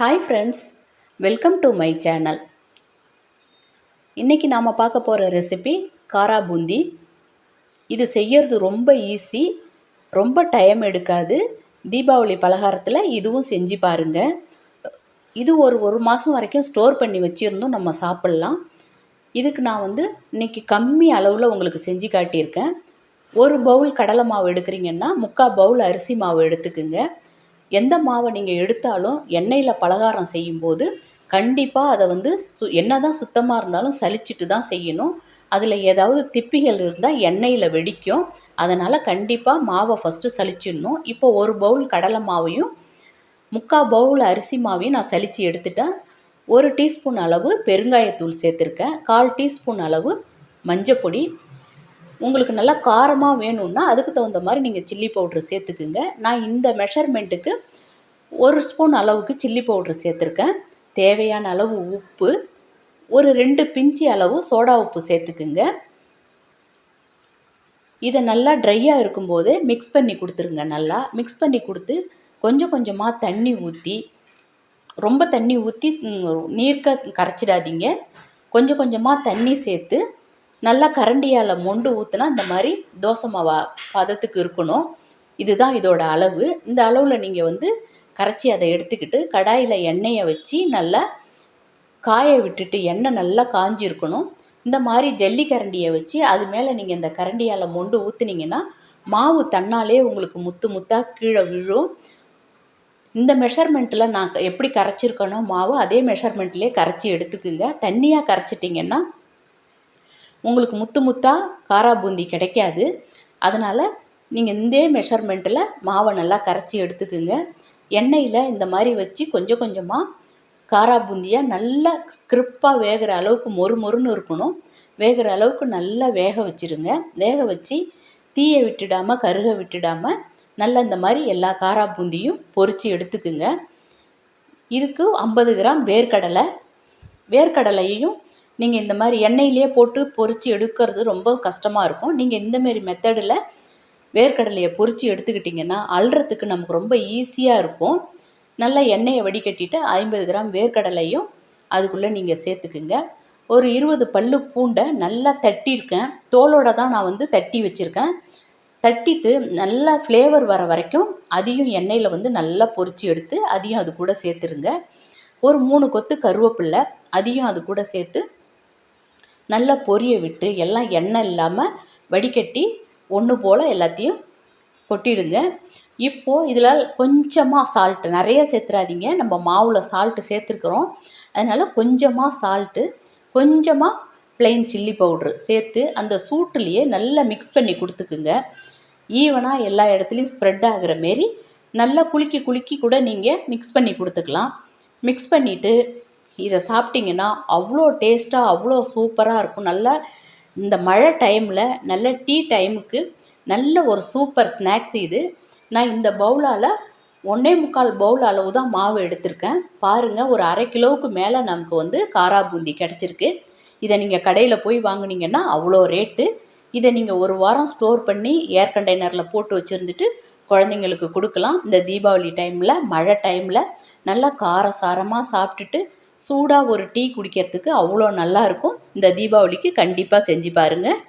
Hi friends welcome to my channel இன்றைக்கி நாம் பார்க்க போகிற ரெசிபி காரா பூந்தி. இது செய்யறது ரொம்ப ஈஸி ரொம்ப டைம் எடுக்காது. தீபாவளி பலகாரத்தில் இதுவும் செஞ்சு பாருங்கள் இது ஒரு ஒரு மாதம் வரைக்கும் ஸ்டோர் பண்ணி வச்சுருந்தும் நம்ம சாப்பிட்லாம். இதுக்கு நான் வந்து இன்றைக்கி கம்மி அளவில் உங்களுக்கு செஞ்சு காட்டியிருக்கேன். ஒரு பவுல் கடலை மாவு எடுக்கிறீங்கன்னா முக்கால் பவுல் அரிசி மாவு எடுத்துக்குங்க. எந்த மாவை நீங்கள் எடுத்தாலும் எண்ணெயில் பலகாரம் செய்யும்போது கண்டிப்பாக அதை வந்து சு என்ன தான் சுத்தமாக இருந்தாலும் சலிச்சிட்டு தான் செய்யணும். அதில் ஏதாவது திப்பிகள் இருந்தால் எண்ணெயில் வெடிக்கும். அதனால் கண்டிப்பாக மாவை ஃபஸ்ட்டு சலிச்சிடணும் இப்போ ஒரு பவுல் கடலை மாவையும் முக்கால் பவுல் அரிசி மாவையும் நான் சலித்து எடுத்துட்டேன். ஒரு டீஸ்பூன் அளவு பெருங்காயத்தூள் சேர்த்துருக்கேன். கால் டீஸ்பூன் அளவு மஞ்சப்பொடி உங்களுக்கு நல்லா காரமாக வேணும்னா அதுக்கு தகுந்த மாதிரி நீங்கள் சில்லி பவுட்ரு சேர்த்துக்குங்க. நான் இந்த மெஷர்மெண்ட்டுக்கு ஒரு ஸ்பூன் அளவுக்கு சில்லி பவுட்ரு சேர்த்துருக்கேன். தேவையான அளவு உப்பு ஒரு ரெண்டு பிஞ்சி அளவு சோடா உப்பு சேர்த்துக்குங்க. இதை நல்லா ட்ரையாக இருக்கும்போது மிக்ஸ் பண்ணி கொடுத்துருங்க நல்லா. மிக்ஸ் பண்ணி கொடுத்து கொஞ்சம் கொஞ்சமாக தண்ணி ஊற்றி ரொம்ப தண்ணி ஊற்றி நீர்க்க கரைச்சிடாதீங்க. கொஞ்சம் கொஞ்சமாக தண்ணி சேர்த்து நல்லா கரண்டியால் மொண்டு ஊற்றினா இந்த மாதிரி தோசை மாவா பதத்துக்கு இருக்கணும். இதுதான் இதோட அளவு. இந்த அளவில் நீங்கள் வந்து கரைச்சி அதை எடுத்துக்கிட்டு கடாயில் எண்ணெயை வச்சு நல்லா காய விட்டுட்டு எண்ணெய் நல்லா காஞ்சிருக்கணும். இந்த மாதிரி ஜல்லி கரண்டியை வச்சு அது மேலே நீங்கள் இந்த கரண்டியால் மொண்டு ஊற்றுனீங்கன்னா மாவு தன்னாலே உங்களுக்கு முத்து முத்தாக கீழே விழும். இந்த மெஷர்மெண்ட்டில் நான் எப்படி கரைச்சிருக்கணும் மாவு அதே மெஷர்மெண்ட்லேயே கரைச்சி எடுத்துக்குங்க. தண்ணியாக கரைச்சிட்டிங்கன்னா உங்களுக்கு முத்து முத்தாக காரா பூந்தி கிடைக்காது. அதனால் நீங்கள் இந்த மெஷர்மெண்ட்டில் மாவை நல்லா கரைச்சி எடுத்துக்குங்க. எண்ணெயில் இந்த மாதிரி வச்சு கொஞ்சம் கொஞ்சமாக காரா பூந்தியாக நல்லா ஸ்கிரிப்பாக வேகிற அளவுக்கு மொறு மொறுன்னு இருக்கணும். வேகிற அளவுக்கு நல்லா வேக வச்சுருங்க. வேக வச்சு தீயை விட்டுடாமல் கருக விட்டுடாமல் நல்லா இந்த மாதிரி எல்லா காரா பூந்தியும் பொறிச்சு எடுத்துக்குங்க. இதுக்கு ஐம்பது கிராம் வேர்க்கடலை. வேர்க்கடலையையும் நீங்கள் இந்த மாதிரி எண்ணெயிலே போட்டு பொறிச்சு எடுக்கிறது ரொம்ப கஷ்டமாக இருக்கும். நீங்கள் இந்தமாரி மெத்தடில் வேர்க்கடலையை பொறிச்சு எடுத்துக்கிட்டிங்கன்னா அல்றத்துக்கு நமக்கு ரொம்ப ஈஸியாக இருக்கும். நல்லா எண்ணெயை வடிகட்டிட்டு ஐம்பது கிராம் வேர்க்கடலையும் அதுக்குள்ளே நீங்கள் சேர்த்துக்குங்க. ஒரு இருபது பல்லு பூண்டை நல்லா தட்டியிருக்கேன். தோலோட தான் நான் வந்து தட்டி வச்சுருக்கேன். தட்டிட்டு நல்லா ஃப்ளேவர் வர வரைக்கும் அதையும் எண்ணெயில் வந்து நல்லா பொறிச்சு எடுத்து அதையும் அது கூட சேர்த்துருங்க. ஒரு மூணு கொத்து கருவேப்பில்லை அதையும் அது கூட சேர்த்து நல்லா பொரிய விட்டு எல்லாம் எண்ணெய் இல்லாமல் வடிகட்டி ஒன்று போல் எல்லாத்தையும் கொட்டிடுங்க. இப்போது இதில் கொஞ்சமாக சால்ட்டு நிறைய சேர்த்துறாதீங்க. நம்ம மாவில் சால்ட்டு சேர்த்துருக்குறோம். அதனால் கொஞ்சமாக சால்ட்டு கொஞ்சமாக ப்ளைன் சில்லி பவுட்ரு சேர்த்து அந்த சூட்டுலேயே நல்லா மிக்ஸ் பண்ணி கொடுத்துக்குங்க. ஈவனாக எல்லா இடத்துலையும் ஸ்ப்ரெட் ஆகிற மாரி நல்லா குலுக்கி குலுக்கி கூட நீங்கள் மிக்ஸ் பண்ணி கொடுத்துக்கலாம். மிக்ஸ் பண்ணிவிட்டு இதை சாப்பிட்டிங்கன்னா அவ்வளோ டேஸ்ட்டாக அவ்வளோ சூப்பராக இருக்கும். நல்லா இந்த மழை டைமில் நல்ல டீ டைமுக்கு நல்ல ஒரு சூப்பர் ஸ்நாக்ஸ் இது. நான் இந்த பவுலால் ஒன்றே முக்கால் பவுல் அளவு தான் மாவு எடுத்திருக்கேன். பாருங்கள் ஒரு அரை கிலோவுக்கு மேலே நமக்கு வந்து காரா பூந்தி கிடச்சிருக்கு. இதை நீங்கள் கடையில் போய் வாங்கினீங்கன்னா அவ்வளோ ரேட்டு இதை நீங்கள் ஒரு வாரம் ஸ்டோர் பண்ணி ஏர் கண்டெய்னரில் போட்டு வச்சுருந்துட்டு குழந்தைங்களுக்கு கொடுக்கலாம். இந்த தீபாவளி டைமில் மழை டைமில் நல்லா காரசாரமாக சாப்பிட்டுட்டு சூடாக ஒரு டீ குடிக்கிறதுக்கு அவ்வளோ நல்லாயிருக்கும் இந்த தீபாவளிக்கு கண்டிப்பாக செஞ்சு பாருங்கள்